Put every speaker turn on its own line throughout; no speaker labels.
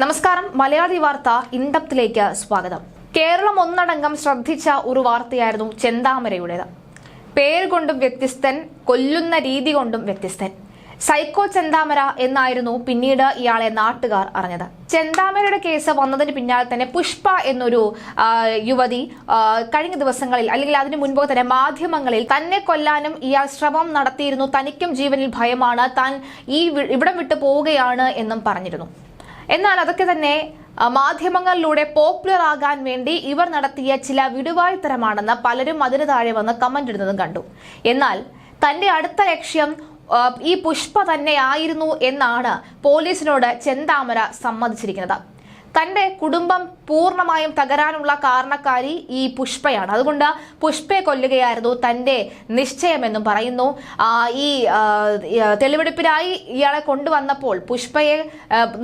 നമസ്കാരം. മലയാളി വാർത്ത ഇൻഡപ്തിലേക്ക് സ്വാഗതം. കേരളം ഒന്നടങ്കം ശ്രദ്ധിച്ച ഒരു വാർത്തയായിരുന്നു ചെന്താമരയുടേത്. പേര് കൊണ്ടും വ്യത്യസ്തൻ കൊല്ലുന്ന രീതി കൊണ്ടും വ്യത്യസ്തൻ. സൈക്കോ ചെന്താമര എന്നായിരുന്നു പിന്നീട് ഇയാളെ നാട്ടുകാർ അറിഞ്ഞത്. ചെന്താമരയുടെ കേസ് വന്നതിന് പിന്നാലെ തന്നെ പുഷ്പ എന്നൊരു യുവതി കഴിഞ്ഞ ദിവസങ്ങളിൽ അല്ലെങ്കിൽ അതിനു മുൻപ് തന്നെ മാധ്യമങ്ങളിൽ തന്നെ കൊല്ലാനും ഇയാൾ ശ്രമം നടത്തിയിരുന്നു. തനിക്കും ജീവനിൽ ഭയമാണ്. താൻ ഈ ഇവിടം വിട്ടു പോവുകയാണ് എന്നും പറഞ്ഞിരുന്നു. എന്നാൽ അതൊക്കെ തന്നെ മാധ്യമങ്ങളിലൂടെ പോപ്പുലർ ആകാൻ വേണ്ടി ഇവർ നടത്തിയ ചില വിടുവായ്ത്തരമാണെന്ന് പലരും അതിന് താഴെ വന്ന് കമന്റ് ഇടുന്നതും കണ്ടു. എന്നാൽ തന്റെ അടുത്ത ലക്ഷ്യം ഈ പുഷ്പ തന്നെയായിരുന്നു എന്നാണ് പോലീസിനോട് ചെന്താമര സമ്മതിച്ചിരിക്കുന്നത്. തന്റെ കുടുംബം പൂർണമായും തകരാനുള്ള കാരണക്കാരി ഈ പുഷ്പയാണ്. അതുകൊണ്ട് പുഷ്പയെ കൊല്ലുകയായിരുന്നു തന്റെ നിശ്ചയമെന്നും പറയുന്നു. ഈ തെളിവെടുപ്പിനായി ഇയാളെ കൊണ്ടുവന്നപ്പോൾ പുഷ്പയെ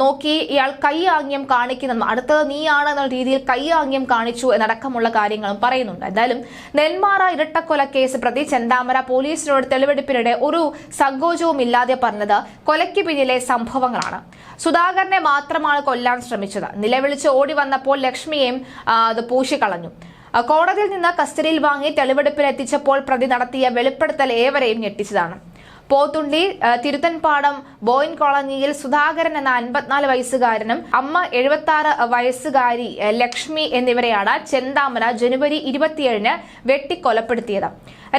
നോക്കി ഇയാൾ കൈയാംഗ്യം കാണിക്കുന്നു. അടുത്തത് നീയാണ് എന്ന രീതിയിൽ കൈയാംഗ്യം കാണിച്ചു എന്നടക്കമുള്ള കാര്യങ്ങളും പറയുന്നുണ്ട്. എന്തായാലും നെന്മാറ ഇരട്ടക്കൊല കേസ് പ്രതി ചെന്താമര പോലീസിനോട് തെളിവെടുപ്പിനിടെ ഒരു സങ്കോചവും ഇല്ലാതെ പറഞ്ഞത് കൊലയ്ക്ക് പിന്നിലെ സംഭവങ്ങളാണ്. സുധാകരനെ മാത്രമാണ് കൊല്ലാൻ ശ്രമിച്ചത്. നിലവിളിച്ച് ഓടി വന്നപ്പോൾ ലക്ഷ്മിയെയും അത് പൂശിക്കളഞ്ഞു. കോടതിയിൽ നിന്ന് കസ്റ്റഡിയിൽ വാങ്ങി തെളിവെടുപ്പിനെത്തിച്ചപ്പോൾ പ്രതി നടത്തിയ വെളിപ്പെടുത്തൽ ഏവരെയും ഞെട്ടിച്ചതാണ്. പോത്തുണ്ടി തിരുത്തൻപാടം ബോയിൻ കോളനിയിൽ സുധാകരൻ എന്ന അൻപത്തിനാല് വയസ്സുകാരനും അമ്മ എഴുപത്തി ആറ് വയസ്സുകാരി ലക്ഷ്മി എന്നിവരെയാണ് ചെന്താമര ജനുവരി ഇരുപത്തിയേഴിന് വെട്ടിക്കൊലപ്പെടുത്തിയത്.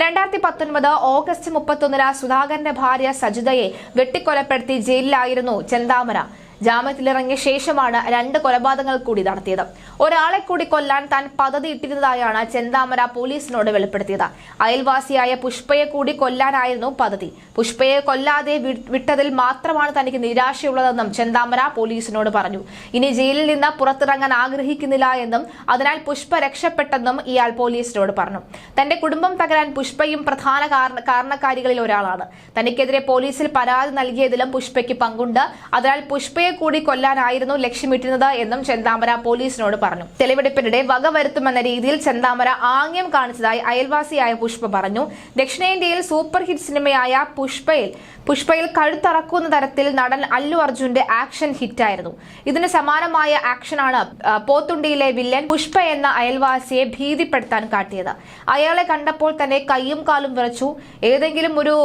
രണ്ടായിരത്തി പത്തൊൻപത് ഓഗസ്റ്റ് മുപ്പത്തൊന്നിന് സുധാകരന്റെ ഭാര്യ സജിതയെ വെട്ടിക്കൊലപ്പെടുത്തി ജയിലിലായിരുന്നു ചെന്താമര ജാമ്യത്തിലിറങ്ങിയ ശേഷമാണ് രണ്ട് കൊലപാതകങ്ങൾ കൂടി നടത്തിയത്. ഒരാളെ കൂടി കൊല്ലാൻ താൻ പദ്ധതി ഇട്ടിരുന്നതായാണ് ചെന്താമര പോലീസിനോട് വെളിപ്പെടുത്തിയത്. അയൽവാസിയായ പുഷ്പയെ കൂടി കൊല്ലാനായിരുന്നു പദ്ധതി. പുഷ്പയെ കൊല്ലാതെ വിട്ടതിൽ മാത്രമാണ് തനിക്ക് നിരാശയുള്ളതെന്നും ചെന്താമര പോലീസിനോട് പറഞ്ഞു. ഇനി ജയിലിൽ നിന്ന് പുറത്തിറങ്ങാൻ ആഗ്രഹിക്കുന്നില്ല എന്നും അതിനാൽ പുഷ്പ രക്ഷപ്പെട്ടെന്നും ഇയാൾ പോലീസിനോട് പറഞ്ഞു. തന്റെ കുടുംബം തകരാൻ പുഷ്പയും പ്രധാന കാരണ- കാരണക്കാരികളിൽ ഒരാളാണ്. തനിക്കെതിരെ പോലീസിൽ പരാതി നൽകിയതിലും പുഷ്പയ്ക്ക് പങ്കുണ്ട്. അതിനാൽ പുഷ്പയെ കൂടി കൊല്ലാനായിരുന്നു ലക്ഷ്യമിട്ടിരുന്നത് എന്നും ചെന്താമര പോലീസിനോട് പറഞ്ഞു. തെളിവെടുപ്പിനിടെ വകവരുത്തുമെന്ന രീതിയിൽ ചെന്താമര ആംഗ്യം കാണിച്ചതായി അയൽവാസിയായ പുഷ്പ പറഞ്ഞു. ദക്ഷിണേന്ത്യയിൽ സൂപ്പർ ഹിറ്റ് സിനിമയായ പുഷ്പയിൽ പുഷ്പയിൽ കഴുത്തറക്കുന്ന തരത്തിൽ നടൻ അല്ലു അർജുന്റെ ആക്ഷൻ ഹിറ്റായിരുന്നു. ഇതിന് സമാനമായ ആക്ഷനാണ് പോത്തുണ്ടിയിലെ വില്ലൻ പുഷ്പ എന്ന അയൽവാസിയെ ഭീതിപ്പെടുത്താൻ കാട്ടിയത്. അയാളെ കണ്ടപ്പോൾ തന്നെ കൈയും കാലും വിറച്ചു. ഏതെങ്കിലും ഒരു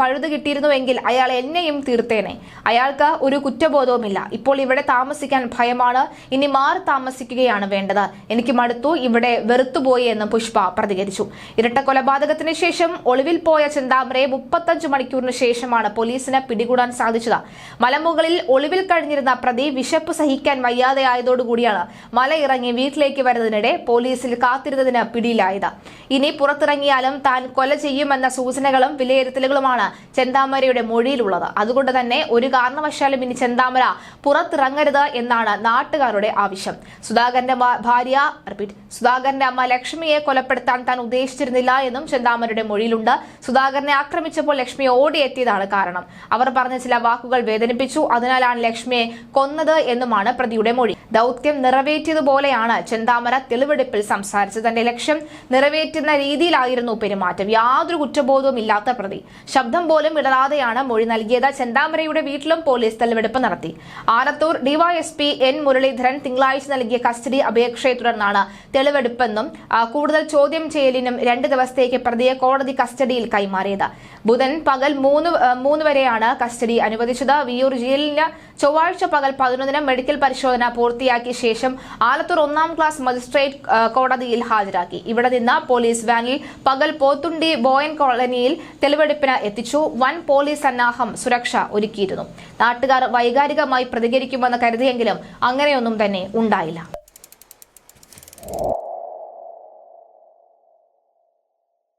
പഴുത് കിട്ടിയിരുന്നുവെങ്കിൽ അയാൾ എന്നെയും തീർത്തേനെ. അയാൾക്ക് ഒരു കുറ്റബോധവുമില്ല ഇപ്പോൾ ഇവിടെ താമസിക്കാൻ ഭയമാണ്. ഇനി മാറി താമസിക്കുകയാണ് വേണ്ടത്. എനിക്ക് മടുത്തു ഇവിടെ വെറുത്തുപോയി എന്ന് പുഷ്പ പ്രതികരിച്ചു. ഇരട്ട കൊലപാതകത്തിന് ശേഷം ഒളിവിൽ പോയ ചിന്താമരയെ മുപ്പത്തഞ്ച് മണിക്കൂറിന് ശേഷമാണ് പോലീസിന് പിടികൂടാൻ സാധിച്ചത്. മലമുകളിൽ ഒളിവിൽ കഴിഞ്ഞിരുന്ന പ്രതി വിശപ്പ് സഹിക്കാൻ വയ്യാതെയായതോടുകൂടിയാണ് മല ഇറങ്ങി വീട്ടിലേക്ക് വരുന്നതിനിടെ പോലീസിൽ കാത്തിരുന്നതിന് പിടിയിലായത്. ഇനി പുറത്തിറങ്ങിയാലും താൻ കൊല ചെയ്യുമെന്ന സൂചനകളും വിലയിരുത്തലുകളുമാണ് ചെന്താമരയുടെ മൊഴിയിലുള്ളത്. അതുകൊണ്ട് തന്നെ ഒരു കാരണവശാലും ഇനി ചെന്താമര പുറത്തിറങ്ങരുത് എന്നാണ് നാട്ടുകാരുടെ ആവശ്യം. സുധാകരന്റെ ഭാര്യ സുധാകരന്റെ അമ്മ ലക്ഷ്മിയെ കൊലപ്പെടുത്താൻ താൻ ഉദ്ദേശിച്ചിരുന്നില്ല എന്നും ചെന്താമരുടെ മൊഴിയിലുണ്ട്. സുധാകരനെ ആക്രമിച്ചപ്പോൾ ലക്ഷ്മി ഓടിയെത്തിയതാണ് കാരണം. അവർ പറഞ്ഞ ചില വാക്കുകൾ വേദനിപ്പിച്ചു. അതിനാലാണ് ലക്ഷ്മിയെ കൊന്നത് എന്നുമാണ് പ്രതിയുടെ മൊഴി. ദൗത്യം നിറവേറ്റിയതുപോലെയാണ് ചെന്താമര തെളിവെടുപ്പിൽ സംസാരിച്ചത്. തന്റെ ലക്ഷ്യം നിറവേറ്റുന്ന രീതിയിലായിരുന്നു പെരുമാറ്റം. യാതൊരു കുറ്റബോധവും ഇല്ലാത്ത പ്രതി. ശബ്ദം പോലും ഇടറാതെയാണ് മൊഴി നൽകിയത്. ചെന്താമരയുടെ വീട്ടിലും പോലീസ് തെളിവെടുപ്പ് നടത്തി. ആലത്തൂർ ഡിവൈഎസ്പി എൻ മുരളീധരൻ തിങ്കളാഴ്ച നൽകിയ കസ്റ്റഡി അപേക്ഷയെ തുടർന്നാണ് തെളിവെടുപ്പെന്നും കൂടുതൽ ചോദ്യം ചെയ്യലിനും രണ്ട് ദിവസത്തേക്ക് പ്രതിയെ കോടതി കസ്റ്റഡിയിൽ കൈമാറിയത്. ബുധൻ പകൽ മൂന്ന് മൂന്ന് വരെയാണ് കസ്റ്റഡി അനുവദിച്ചത്. വിയൂർ ജയിലിന് ചൊവ്വാഴ്ച പകൽ പതിനൊന്നിന് മെഡിക്കൽ പരിശോധന പൂർത്തിയാക്കിയ ശേഷം ആലത്തൂർ ഒന്നാം ക്ലാസ് മജിസ്ട്രേറ്റ് കോടതിയിൽ ഹാജരാക്കി. ഇവിടെ നിന്ന് പോലീസ് വാനിൽ പകൽ പോത്തുണ്ടി ബോയൻ കോളനിയിൽ തെളിവെടുപ്പിന് എത്തിച്ചു. വൻ പോലീസ് സന്നാഹം സുരക്ഷ ഒരുക്കിയിരുന്നു. നാട്ടുകാർ വൈകാരികമായി പ്രതികരിക്കുമെന്ന് കരുതിയെങ്കിലും അങ്ങനെയൊന്നും തന്നെ ഉണ്ടായില്ല